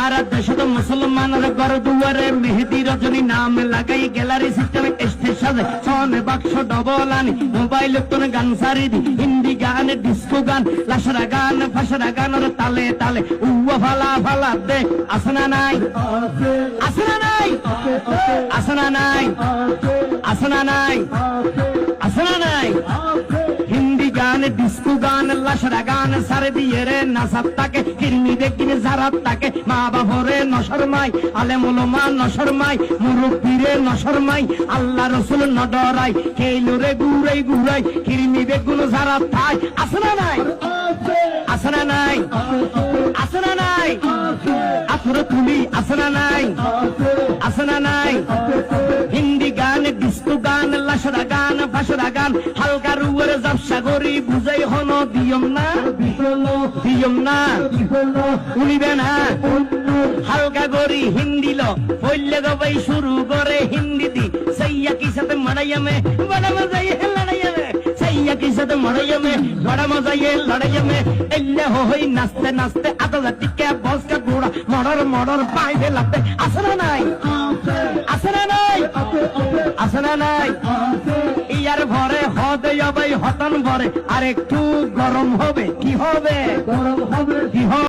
আর দেশত মুসলমানের ঘর দুয়ারে মেহেদি রজনী নাম লাগাই গ্যালারি সিস্টেমে স্টেশনে ছনে বাক্স ডবল আনি মোবাইল তোর গান সারি দি হিন্দি গান ডিস্কো গান লাসরা গান ফাসরা গানের তালে তালে উয়া ফালা ফালা দে আসনা নাই আসনা নাই আসনা নাই আসনা নাই গান ডিস্কো গান লাসরা গান, সারে তাকে, কিরমি দেখিনে জারাত তাকে। মা বাবরে নশরমাই আলে মা নশরমাই মুরব্বীরে নশরমাই আল্লাহ রসুল নডরাই গুড়াই গুড়াই, কিরমি জারাত থাই। আসনা নাই? আসনা নাই? আসনা নাই? তুলি আসনা নাই? আসনা নাই? হিন্দি গান, ডিস্কো গান লাসরা গান ফাসরা গান হালকা রুয়ের ব্যবসা করি, বুঝাই হন দিয়ম না? দিয়ম না? উনিবে না? হালকা করি, হিন্দি ল। পড়লে গবাই শুরু করে হিন্দি দি সাইয়া কি সাথে মারাইয়ামে বড় মজা ইয়ে লড়াইয়ামে সাইয়া কি সাথে মারাইয়ামে বড় মজা ইয়ে লড়াইয়ামে এল্লে হই নাচতে নাচতে আদা টিকে বসকা গোড়া মডর মডর পাইবে লাগতে আসনা নাই? আসনা নাই? আসনা নাই? ইয়ার ভরে হদে যাবে হতন ভরে। আর একটু গরম হবে কি হবে? গরম হবে। কি হবে?